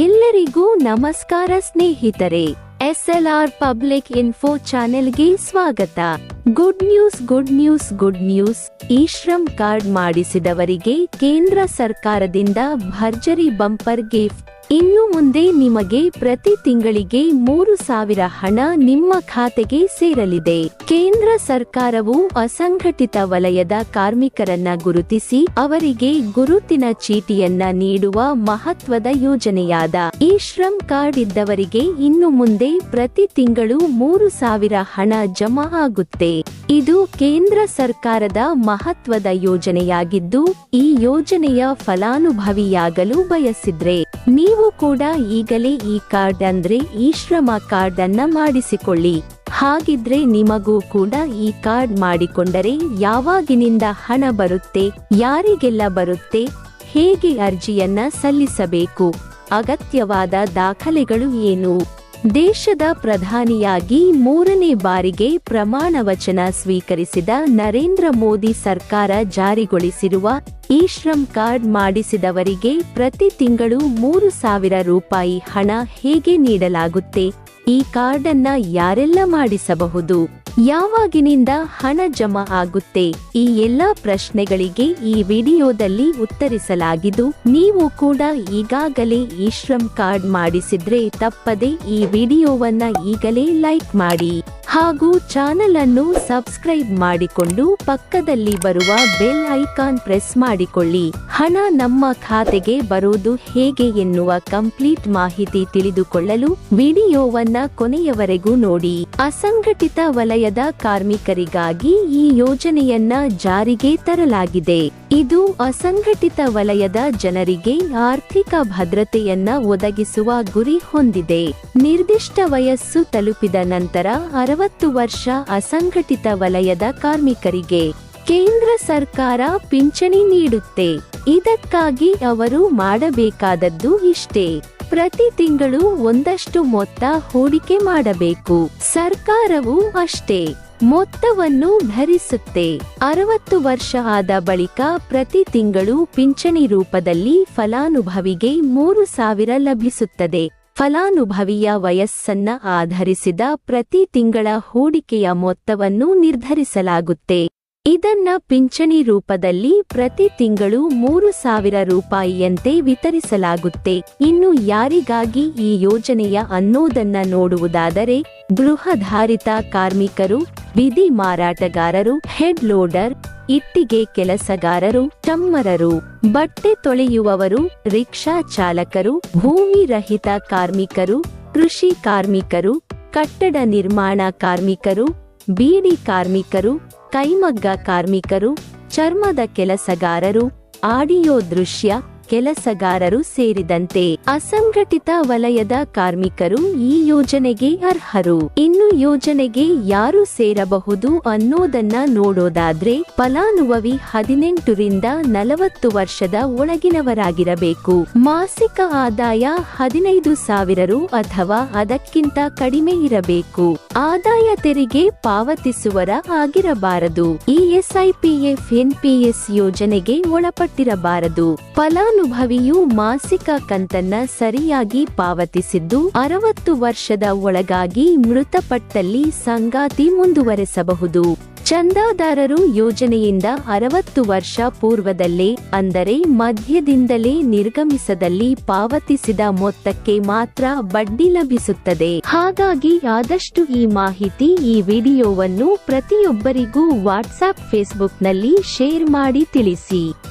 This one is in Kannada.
ಎಲ್ಲರಿಗೂ ನಮಸ್ಕಾರ ಸ್ನೇಹಿತರೆ, ಎಸ್ಎಲ್ಆರ್ ಪಬ್ಲಿಕ್ ಇನ್ಫೋ ಚಾನೆಲ್ಗೆ ಸ್ವಾಗತ. Good news good news good news. ಈ ಶ್ರಮ್ ಕಾರ್ಡ್ ಮಾಡಿಸಿದವರಿಗೆ ಕೇಂದ್ರ ಸರ್ಕಾರದಿಂದ ಭರ್ಜರಿ ಬಂಪರ್ ಗಿಫ್ಟ್. ಇನ್ನು ಮುಂದೆ ನಿಮಗೆ ಪ್ರತಿ ತಿಂಗಳಿಗೆ ಮೂರು ಸಾವಿರ ಹಣ ನಿಮ್ಮ ಖಾತೆಗೆ ಸೇರಲಿದೆ. ಕೇಂದ್ರ ಸರ್ಕಾರವು ಅಸಂಘಟಿತ ವಲಯದ ಕಾರ್ಮಿಕರನ್ನ ಗುರುತಿಸಿ ಅವರಿಗೆ ಗುರುತಿನ ಚೀಟಿಯನ್ನ ನೀಡುವ ಮಹತ್ವದ ಯೋಜನೆಯಾದ ಈ ಶ್ರಮ್ ಕಾರ್ಡ್ ಇದ್ದವರಿಗೆ ಇನ್ನು ಮುಂದೆ ಪ್ರತಿ ತಿಂಗಳು ಮೂರು ಸಾವಿರ ಹಣ ಜಮಾ ಆಗುತ್ತೆ. ಇದು ಕೇಂದ್ರ ಸರ್ಕಾರದ ಮಹತ್ವದ ಯೋಜನೆಯಾಗಿದ್ದು, ಈ ಯೋಜನೆಯ ಫಲಾನುಭವಿಯಾಗಲು ಬಯಸಿದ್ರೆ, ನೀವು ಕೂಡ ಈಗಲೇ ಈ ಕಾರ್ಡ್ ಅಂದ್ರೆ ಈ ಶ್ರಮ ಕಾರ್ಡ್ ಅನ್ನ ಮಾಡಿಸಿಕೊಳ್ಳಿ. ಹಾಗಿದ್ರೆ ನಿಮಗೂ ಕೂಡ ಈ ಕಾರ್ಡ್ ಮಾಡಿಕೊಂಡರೆ ಯಾವಾಗಿನಿಂದ ಹಣ ಬರುತ್ತೆ, ಯಾರಿಗೆಲ್ಲ ಬರುತ್ತೆ, ಹೇಗೆ ಅರ್ಜಿಯನ್ನ ಸಲ್ಲಿಸಬೇಕು, ಅಗತ್ಯವಾದ ದಾಖಲೆಗಳು ಏನು? ದೇಶದ ಪ್ರಧಾನಿಯಾಗಿ ಮೂರನೇ ಬಾರಿಗೆ ಪ್ರಮಾಣ ವಚನ ಸ್ವೀಕರಿಸಿದ ನರೇಂದ್ರ ಮೋದಿ ಸರ್ಕಾರ ಜಾರಿಗೊಳಿಸಿರುವ ಈ ಶ್ರಮ್ ಕಾರ್ಡ್ ಮಾಡಿಸಿದವರಿಗೆ ಪ್ರತಿ ತಿಂಗಳು ಮೂರು ಸಾವಿರ ರೂಪಾಯಿ ಹಣ ಹೇಗೆ ನೀಡಲಾಗುತ್ತೆ? ಈ ಕಾರ್ಡನ್ನ ಯಾರೆಲ್ಲ ಮಾಡಿಸಬಹುದು? ಯಾವಾಗಿನಿಂದ ಹಣ ಜಮಾ ಆಗುತ್ತೆ? ಈ ಎಲ್ಲಾ ಪ್ರಶ್ನೆಗಳಿಗೆ ಈ ವಿಡಿಯೋದಲ್ಲಿ ಉತ್ತರಿಸಲಾಗಿದ್ದು, ನೀವು ಕೂಡ ಈಗಾಗಲೇ ಈ ಶ್ರಮ್ ಕಾರ್ಡ್ ಮಾಡಿಸಿದ್ರೆ ತಪ್ಪದೆ ಈ ವಿಡಿಯೋವನ್ನ ಈಗಲೇ ಲೈಕ್ ಮಾಡಿ. ಹಾಗೂ ಚಾನೆಲ್ ಅನ್ನು ಸಬ್ಸ್ಕ್ರೈಬ್ ಮಾಡಿಕೊಂಡು ಪಕ್ಕದಲ್ಲಿ ಬರುವ ಬೆಲ್ ಐಕಾನ್ ಪ್ರೆಸ್ ಮಾಡಿಕೊಳ್ಳಿ. ಹಣ ನಮ್ಮ ಖಾತೆಗೆ ಬರೋದು ಹೇಗೆ ಎನ್ನುವ ಕಂಪ್ಲೀಟ್ ಮಾಹಿತಿ ತಿಳಿದುಕೊಳ್ಳಲು ವಿಡಿಯೋವನ್ನ ಕೊನೆಯವರೆಗೂ ನೋಡಿ. ಅಸಂಘಟಿತ ವಲಯದ ಕಾರ್ಮಿಕರಿಗಾಗಿ ಈ ಯೋಜನೆಯನ್ನ ಜಾರಿಗೆ ತರಲಾಗಿದೆ. ಇದು ಅಸಂಘಟಿತ ವಲಯದ ಜನರಿಗೆ ಆರ್ಥಿಕ ಭದ್ರತೆಯನ್ನ ಒದಗಿಸುವ ಗುರಿ ಹೊಂದಿದೆ. ನಿರ್ದಿಷ್ಟ ವಯಸ್ಸು ತಲುಪಿದ ನಂತರ ಅರವತ್ತು ವರ್ಷ ಅಸಂಘಟಿತ ವಲಯದ ಕಾರ್ಮಿಕರಿಗೆ ಕೇಂದ್ರ ಸರ್ಕಾರ ಪಿಂಚಣಿ ನೀಡುತ್ತೆ. ಇದಕ್ಕಾಗಿ ಅವರು ಮಾಡಬೇಕಾದದ್ದು ಇಷ್ಟೇ. ಪ್ರತಿ ತಿಂಗಳು ಒಂದಷ್ಟು ಮೊತ್ತ ಹೂಡಿಕೆ ಮಾಡಬೇಕು. ಸರ್ಕಾರವು ಅಷ್ಟೇ ಮೊತ್ತವನ್ನು ಭರಿಸುತ್ತೆ. ಅರವತ್ತು ವರ್ಷ ಆದ ಬಳಿಕ ಪ್ರತಿ ತಿಂಗಳು ಪಿಂಚಣಿ ರೂಪದಲ್ಲಿ ಫಲಾನುಭವಿಗೆ ಮೂರು ಸಾವಿರ ಲಭಿಸುತ್ತದೆ. ಫಲಾನುಭವಿಯ ವಯಸ್ಸನ್ನ ಆಧರಿಸಿದ ಪ್ರತಿ ತಿಂಗಳ ಹೂಡಿಕೆಯ ಮೊತ್ತವನ್ನು ನಿರ್ಧರಿಸಲಾಗುತ್ತೆ. ಇದನ್ನ ಪಿಂಚಣಿ ರೂಪದಲ್ಲಿ ಪ್ರತಿ ತಿಂಗಳು ಮೂರು ಸಾವಿರ ರೂಪಾಯಿಯಂತೆ ವಿತರಿಸಲಾಗುತ್ತೆ. ಇನ್ನು ಯಾರಿಗಾಗಿ ಈ ಯೋಜನೆಯ ಅನ್ನೋದನ್ನ ನೋಡುವುದಾದರೆ, ಗೃಹಧಾರಿತ ಕಾರ್ಮಿಕರು, ವಿಧಿ ಮಾರಾಟಗಾರರು, ಹೆಡ್ ಲೋಡರ್, ಇಟ್ಟಿಗೆ ಕೆಲಸಗಾರರು, ಚಮ್ಮರರು, ಬಟ್ಟೆ ತೊಳೆಯುವವರು, ರಿಕ್ಷಾ ಚಾಲಕರು, ಭೂಮಿ ರಹಿತ ಕಾರ್ಮಿಕರು, ಕೃಷಿ ಕಾರ್ಮಿಕರು, ಕಟ್ಟಡ ನಿರ್ಮಾಣ ಕಾರ್ಮಿಕರು ಬೀಡಿ ಕಾರ್ಮಿಕರು ಕೈಮಗ್ಗ ಕಾರ್ಮಿಕರು ಚರ್ಮದ ಕೆಲಸಗಾರರು ಆಡಿಯೋ ದೃಶ್ಯ ಕೆಲಸಗಾರರು ಸೇರಿದಂತೆ ಅಸಂಘಟಿತ ವಲಯದ ಕಾರ್ಮಿಕರು ಈ ಯೋಜನೆಗೆ ಅರ್ಹರು. ಇನ್ನು ಯೋಜನೆಗೆ ಯಾರು ಸೇರಬಹುದು ಅನ್ನೋದನ್ನ ನೋಡೋದಾದ್ರೆ ಫಲಾನುಭವಿ ಹದಿನೆಂಟರಿಂದ ನಲವತ್ತು ವರ್ಷದ ಒಳಗಿನವರಾಗಿರಬೇಕು. ಮಾಸಿಕ ಆದಾಯ ಹದಿನೈದು ಸಾವಿರ ರು ಅಥವಾ ಅದಕ್ಕಿಂತ ಕಡಿಮೆ ಇರಬೇಕು. ಆದಾಯ ತೆರಿಗೆ ಪಾವತಿಸುವರ ಆಗಿರಬಾರದು. ಇಎಸ್ಐಪಿಎಫ್ ಎನ್ಪಿಎಸ್ ಯೋಜನೆಗೆ ಒಳಪಟ್ಟಿರಬಾರದು. ಫಲಾನುಭವಿಯು ಮಾಸಿಕ ಕಂತನ್ನ ಸರಿಯಾಗಿ ಪಾವತಿಸಿದ್ದು ಅರವತ್ತು ವರ್ಷದ ಒಳಗಾಗಿ ಮೃತಪಟ್ಟಲ್ಲಿ ಸಂಗಾತಿ ಮುಂದುವರೆಸಬಹುದು. ಚಂದಾದಾರರು ಯೋಜನೆಯಿಂದ ಅರವತ್ತು ವರ್ಷ ಪೂರ್ವದಲ್ಲೇ, ಅಂದರೆ ಮಧ್ಯದಿಂದಲೇ ನಿರ್ಗಮಿಸದಲ್ಲಿ ಪಾವತಿಸಿದ ಮೊತ್ತಕ್ಕೆ ಮಾತ್ರ ಬಡ್ಡಿ ಲಭಿಸುತ್ತದೆ. ಹಾಗಾಗಿ ಆದಷ್ಟು ಈ ಮಾಹಿತಿ ಈ ವಿಡಿಯೋವನ್ನು ಪ್ರತಿಯೊಬ್ಬರಿಗೂ ವಾಟ್ಸ್ಆಪ್ ಫೇಸ್ಬುಕ್ನಲ್ಲಿ ಶೇರ್ ಮಾಡಿ ತಿಳಿಸಿ.